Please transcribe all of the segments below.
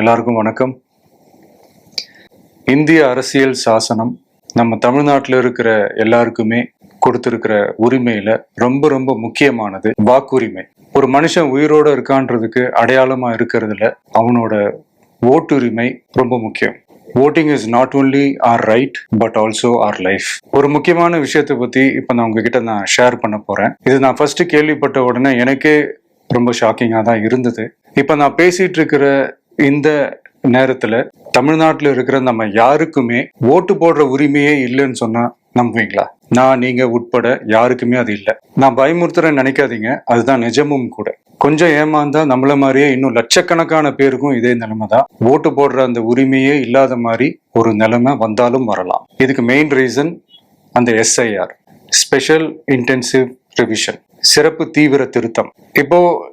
எல்லாருக்கும் வணக்கம். இந்திய அரசியல் சாசனம் நம்ம தமிழ்நாட்டில் இருக்கிற எல்லாருக்குமே கொடுத்துருக்கிற உரிமையில ரொம்ப ரொம்ப முக்கியமானது வாக்குரிமை. ஒரு மனுஷன் உயிரோட இருக்கான்றதுக்கு அடையாளமா இருக்கிறதுல அவனோட ஓட்டுரிமை ரொம்ப முக்கியம். Voting is not only our right but also our life ஒரு முக்கியமான விஷயத்தை பத்தி இப்ப நான் உங்ககிட்ட நான் ஷேர் பண்ண போறேன். இது நான் ஃபர்ஸ்ட் கேள்விப்பட்ட உடனே எனக்கே ரொம்ப ஷாக்கிங்காக தான் இருந்தது. இப்போ நான் பேசிட்டு இருக்கிற இந்த நேரத்துல தமிழ்நாட்டில் இருக்கிற நம்ம யாருக்குமே ஓட்டு போடுற உரிமையே இல்லைன்னு சொன்னா நம்புவீங்களா? நான் நீங்க உட்பட யாருக்குமே அது இல்லை. நான் பயமுறுத்துறேன்னு நினைக்காதீங்க. அதுதான் நிஜமும் கூட. கொஞ்சம் ஏமாந்தா நம்மள மாதிரியே இன்னும் லட்சக்கணக்கான பேருக்கும் இதே நிலைமை தான். ஓட்டு போடுற அந்த உரிமையே இல்லாத மாதிரி ஒரு நிலைமை வந்தாலும் வரலாம். இதுக்கு மெயின் ரீசன் அந்த எஸ்ஐஆர் ஸ்பெஷல் இன்டென்சிவ் ரிவிஷன் சிறப்பு தீவிர திருத்தம். இப்போ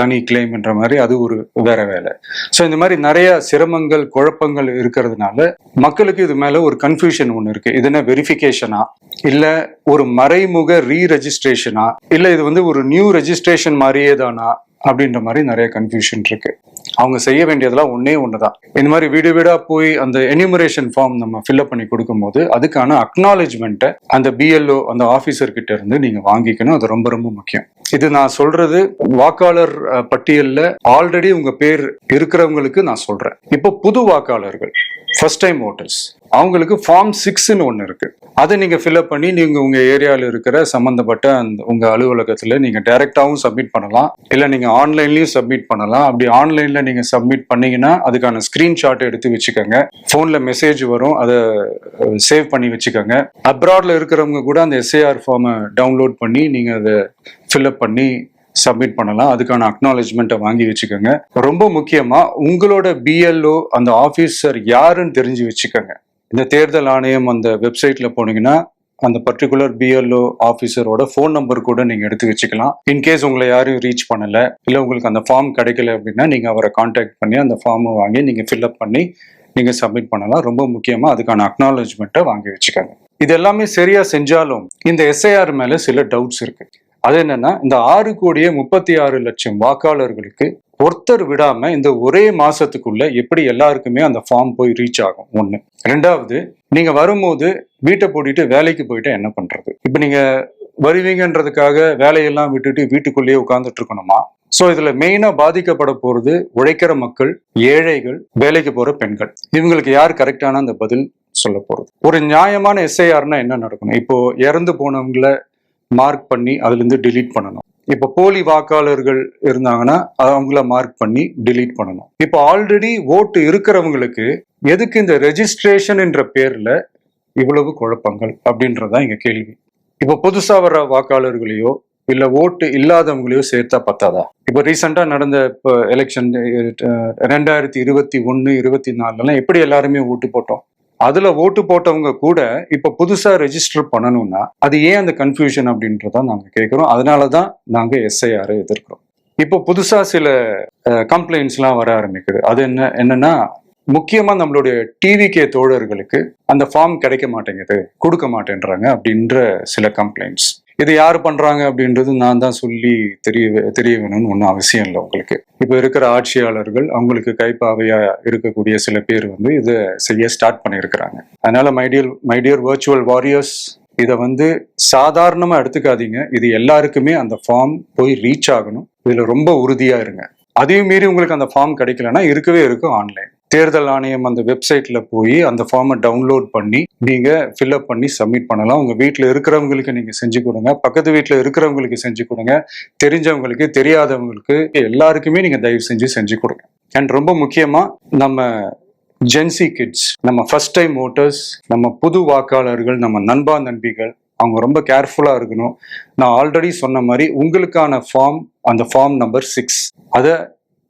தனி கிளைம்ன்ற மாதிரி அது ஒரு வேற வேலை. ஸோ இந்த மாதிரி நிறைய சிரமங்கள் குழப்பங்கள் இருக்கிறதுனால மக்களுக்கு இது மேல ஒரு கன்ஃபியூஷன் ஒன்று இருக்கு. இது என்ன வெரிஃபிகேஷனா இல்ல ஒரு மறைமுக ரீ ரெஜிஸ்ட்ரேஷனா இல்ல இது வந்து ஒரு நியூ ரெஜிஸ்ட்ரேஷன் மாதிரியே தானா அப்படின்ற மாதிரி நிறைய கன்ஃபியூஷன் இருக்கு. அவங்க செய்ய வேண்டியதெல்லாம் ஒன்னே ஒண்ணுதான். இந்த மாதிரி வீடு வீடா போய் அந்த எனிமரேஷன் ஃபார்ம் நம்ம ஃபில்அப் பண்ணி கொடுக்கும்போது அதுக்கான அக்னாலேஜ்மெண்ட்டை அந்த பிஎல்ஓ அந்த ஆஃபீஸர்கிட்ட இருந்து நீங்க வாங்கிக்கணும். அது ரொம்ப ரொம்ப முக்கியம். இது நான் சொல்றது வாக்காளர் பட்டியலில் பட்டியல்ல ஆல்ரெடி உங்க பேர் இருக்கிறவங்களுக்கு நான் சொல்றேன். இப்போ புது வாக்காளர்கள் ஃபர்ஸ்ட் டைம் ஓட்டர்ஸ் அவங்களுக்கு ஃபார்ம் சிக்ஸ்ன்னு ஒன்று இருக்கு. அதை நீங்கள் ஃபில்அப் பண்ணி நீங்கள் உங்கள் ஏரியாவில் இருக்கிற சம்மந்தப்பட்ட அந்த உங்கள் அலுவலகத்தில் நீங்கள் டைரெக்டாகவும் சப்மிட் பண்ணலாம். இல்லை நீங்கள் ஆன்லைன்லேயும் சப்மிட் பண்ணலாம். அப்படி ஆன்லைனில் நீங்கள் சப்மிட் பண்ணீங்கன்னா அதுக்கான ஸ்க்ரீன்ஷாட் எடுத்து வச்சுக்கோங்க. ஃபோனில் மெசேஜ் வரும். அதை சேவ் பண்ணி வச்சுக்கோங்க. அப்ராடில் இருக்கிறவங்க கூட அந்த எஸ்ஏஆர் ஃபார்மை டவுன்லோட் பண்ணி நீங்கள் அதை ஃபில்அப் பண்ணி சப்மிட் பண்ணலாம். அதுக்கான அக்னாலேஜ்மெண்ட்டை வாங்கி வச்சுக்கோங்க. ரொம்ப முக்கியமாக உங்களோட பிஎல்ஓ அந்த ஆஃபீஸர் யாருன்னு தெரிஞ்சு வச்சுக்கோங்க. இந்த தேர்தல் ஆணையம் அந்த வெப்சைட்ல போனீங்கன்னா அந்த பர்டிகுலர் பிஎல்ஓ ஆஃபீஸரோட ஃபோன் நம்பர் கூட நீங்க எடுத்து வச்சுக்கலாம். இன்கேஸ் உங்களை யாரையும் ரீச் பண்ணல இல்ல உங்களுக்கு அந்த ஃபார்ம் கிடைக்கல அப்படின்னா நீங்க அவரை காண்டாக்ட் பண்ணி அந்த ஃபார்மை வாங்கி நீங்க ஃபில்அப் பண்ணி நீங்க சப்மிட் பண்ணலாம். ரொம்ப முக்கியமா அதுக்கான அக்னாலஜ்மெண்ட்டை வாங்கி வச்சுக்கோங்க. இது எல்லாமே சரியா செஞ்சாலும் இந்த எஸ்ஐஆர் மேல சில டவுட்ஸ் இருக்கு. அது என்னன்னா இந்த ஆறு கோடியே முப்பத்தி ஆறு லட்சம் வாக்காளர்களுக்கு ஒருத்தர் விடாம இந்த ஒரே மாசத்துக்குள்ள எப்படி எல்லாருக்குமே அந்த ஃபார்ம் போய் ரீச் ஆகும்? ஒண்ணு. ரெண்டாவது நீங்க வரும்போது வீட்டை பூட்டிட்டு வேலைக்கு போயிட்டு என்ன பண்றது? இப்ப நீங்க வருவீங்கன்றதுக்காக வேலையெல்லாம் விட்டுட்டு வீட்டுக்குள்ளேயே உட்கார்ந்துட்டு இருக்கணுமா? சோ இதுல மெயினா பாதிக்கப்பட போறது உழைக்கிற மக்கள் ஏழைகள் வேலைக்கு போற பெண்கள். இவங்களுக்கு யார் கரெக்டான அந்த பதில் சொல்ல போறது? ஒரு நியாயமான எஸ்ஐஆர்னா என்ன நடக்கணும்? இப்போ இறந்து போனவங்கள மார்க் பண்ணி அதுல இருந்து பண்ணணும். இப்போ போலி வாக்காளர்கள் இருந்தாங்கன்னா அவங்கள மார்க் பண்ணி டிலீட் பண்ணணும். இப்போ ஆல்ரெடி ஓட்டு இருக்கிறவங்களுக்கு எதுக்கு இந்த ரெஜிஸ்ட்ரேஷன் என்ற பேர்ல இவ்வளவு குழப்பங்கள் அப்படின்றதான் இங்க கேள்வி. இப்போ புதுசா வர்ற வாக்காளர்களையோ இல்ல ஓட்டு இல்லாதவங்களையோ சேர்த்தா பத்தாதா? இப்போ ரீசெண்டா நடந்த இப்போ எலெக்ஷன் ரெண்டாயிரத்தி இருபத்தி ஒன்னு இருபத்தி நாலுலாம் எப்படி எல்லாருமே ஓட்டு போட்டோம்? அதுல ஓட்டு போட்டவங்க கூட இப்ப புதுசா ரெஜிஸ்டர் பண்ணணும்னா அது ஏன் அந்த கன்ஃபியூஷன் அப்படின்றத நாங்க கேட்கிறோம். அதனாலதான் நாங்க எஸ்ஐஆர் எதிர்க்கிறோம். இப்போ புதுசா சில கம்ப்ளைண்ட்ஸ்லாம் வர ஆரம்பிக்குது. அது என்ன என்னன்னா முக்கியமா நம்மளுடைய டிவிகே தோழர்களுக்கு அந்த ஃபார்ம் கிடைக்க மாட்டேங்குது கொடுக்க மாட்டேன்றாங்க அப்படின்ற சில கம்ப்ளைண்ட்ஸ் இது யார் பண்றாங்க அப்படின்றது நான் தான் சொல்லி தெரிய தெரிய வேணும்னு ஒன்றும் அவசியம் இல்லை உங்களுக்கு. இப்போ இருக்கிற ஆட்சியாளர்கள் அவங்களுக்கு கைப்பாவையா இருக்கக்கூடிய சில பேர் வந்து இதை செய்ய ஸ்டார்ட் பண்ணியிருக்கிறாங்க. அதனால மைடியல் மைடியர் வர்ச்சுவல் வாரியர்ஸ் இதை வந்து சாதாரணமாக எடுத்துக்காதீங்க. இது எல்லாருக்குமே அந்த ஃபார்ம் போய் ரீச் ஆகணும். இதில் ரொம்ப உறுதியாக இருங்க. அதையும் மீறி உங்களுக்கு அந்த ஃபார்ம் கிடைக்கலன்னா இருக்கவே இருக்கும் ஆன்லைன் தேர்தல் ஆணையம் அந்த வெப்சைட்ல போய் அந்த ஃபார்மை டவுன்லோட் பண்ணி நீங்க ஃபில்அப் பண்ணி சப்மிட் பண்ணலாம். உங்க வீட்டில் இருக்கிறவங்களுக்கு நீங்க செஞ்சு கொடுங்க. பக்கத்து வீட்டில் இருக்கிறவங்களுக்கு செஞ்சு கொடுங்க. தெரிஞ்சவங்களுக்கு தெரியாதவங்களுக்கு எல்லாருக்குமே நீங்க தயவு செஞ்சு செஞ்சு கொடுங்க. அண்ட் ரொம்ப முக்கியமா நம்ம ஜென்சி கிட்ஸ் நம்ம ஃபர்ஸ்ட் டைம் ஓட்டர்ஸ் நம்ம புது வாக்காளர்கள் நம்ம நண்பா நண்பிகள் அவங்க ரொம்ப கேர்ஃபுல்லாக இருக்கணும். நான் ஆல்ரெடி சொன்ன மாதிரி உங்களுக்கான ஃபார்ம் அந்த ஃபார்ம் நம்பர் சிக்ஸ் அதை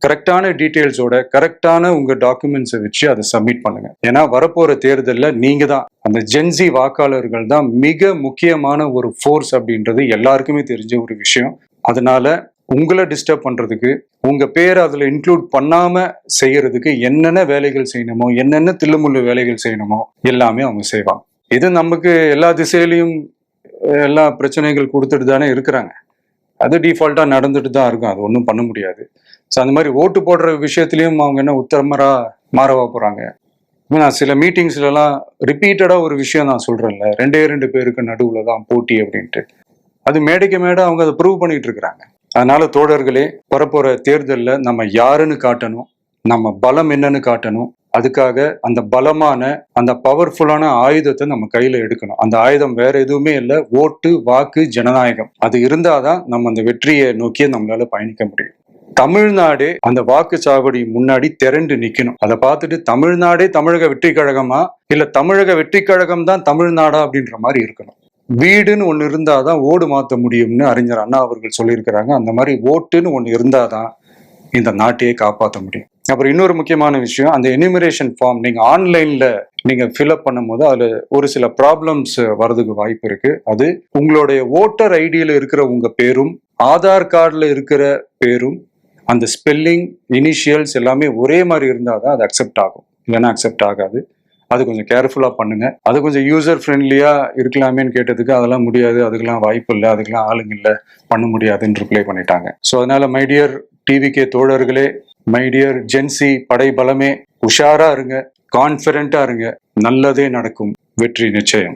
கரெக்டான டீட்டெயில்ஸோட கரெக்டான உங்க டாக்குமெண்ட்ஸை வச்சு அதை சப்மிட் பண்ணுங்க. ஏன்னா வரப்போற தேர்தலில் நீங்க தான். அந்த ஜென்சி வாக்காளர்கள் தான் மிக முக்கியமான ஒரு ஃபோர்ஸ் அப்படின்றது எல்லாருக்குமே தெரிஞ்ச ஒரு விஷயம். அதனால உங்களை டிஸ்டர்ப் பண்றதுக்கு உங்க பேரை அதில் இன்க்ளூட் பண்ணாம செய்யறதுக்கு என்னென்ன வேலைகள் செய்யணுமோ என்னென்ன தில்லுமுள்ளு வேலைகள் செய்யணுமோ எல்லாமே அவங்க செய்வாங்க. இது நமக்கு எல்லா திசையிலையும் எல்லா பிரச்சனைகள் கொடுத்துட்டு தானே இருக்கிறாங்க. அது டிஃபால்ட்டாக நடந்துட்டு தான் இருக்கும். அது ஒன்றும் பண்ண முடியாது. ஸோ அந்த மாதிரி ஓட்டு போடுற விஷயத்துலையும் அவங்க என்ன உத்தரமராக மாறவா போகிறாங்க நான் சில மீட்டிங்ஸ்லலாம் ரிப்பீட்டடாக ஒரு விஷயம் நான் சொல்கிறேன்ல ரெண்டே ரெண்டு பேருக்கு நடுவில் தான் போட்டி அப்படின்ட்டு. அது மேடைக்கு மேடை அவங்க அதை ப்ரூவ் பண்ணிகிட்டு இருக்கிறாங்க. அதனால தோழர்களே வரப்போகிற தேர்தலில் நம்ம யாருன்னு காட்டணும் நம்ம பலம் என்னன்னு காட்டணும் அதுக்காக அந்த பலமான அந்த பவர்ஃபுல்லான ஆயுதத்தை நம்ம கையில எடுக்கணும். அந்த ஆயுதம் வேற எதுவுமே இல்லை ஓட்டு வாக்கு ஜனநாயகம். அது இருந்தாதான் நம்ம அந்த வெற்றியை நோக்கியே நம்மளால பயணிக்க முடியும். தமிழ்நாடே அந்த வாக்குச்சாவடி முன்னாடி திரண்டு நிக்கணும். அதை பார்த்துட்டு தமிழ்நாடே தமிழக வெற்றி கழகமா இல்ல தமிழக வெற்றி கழகம் தான் தமிழ்நாடா அப்படின்ற மாதிரி இருக்கணும். வீடுன்னு ஒண்ணு இருந்தாதான் ஓடு மாத்த முடியும்னு அறிஞர் அண்ணா அவர்கள் சொல்லியிருக்கிறாங்க. அந்த மாதிரி ஓட்டுன்னு ஒண்ணு இருந்தாதான் இந்த நாட்டையே காப்பாற்ற முடியும். அப்புறம் இன்னொரு முக்கியமான விஷயம் அந்த எனிமரேஷன் ஃபார்ம் நீங்க ஆன்லைன்ல நீங்க ஃபில்அப் பண்ணும்போது அதுல ஒரு சில ப்ராப்ளம்ஸ் வர்றதுக்கு வாய்ப்பு இருக்கு. அது உங்களுடைய ஓட்டர் ஐடியில இருக்கிற உங்க பேரும் ஆதார் கார்டில் இருக்கிற பேரும் அந்த ஸ்பெல்லிங் இனிஷியல்ஸ் எல்லாமே ஒரே மாதிரி இருந்தால் தான் அது அக்செப்ட் ஆகும். இல்லைன்னா அக்செப்ட் ஆகாது. அது கொஞ்சம் கேர்ஃபுல்லாக பண்ணுங்கள் அது கொஞ்சம் யூசர் ஃப்ரெண்ட்லியாக இருக்கலாமேன்னு கேட்டதுக்கு அதெல்லாம் முடியாது. அதுக்கெல்லாம் வாய்ப்பு இல்லை. அதுக்கெல்லாம் ஆளுங்க இல்லை. பண்ண முடியாதுன்னு ரிப்ளை பண்ணிட்டாங்க. ஸோ அதனால மைடியர் டிவிகே தோழர்களே மைடியர் ஜென்சி படை பலமே உஷாராக இருங்க. கான்ஃபிடண்ட்டாக இருங்க. நல்லதே நடக்கும். வெற்றி நிச்சயம்.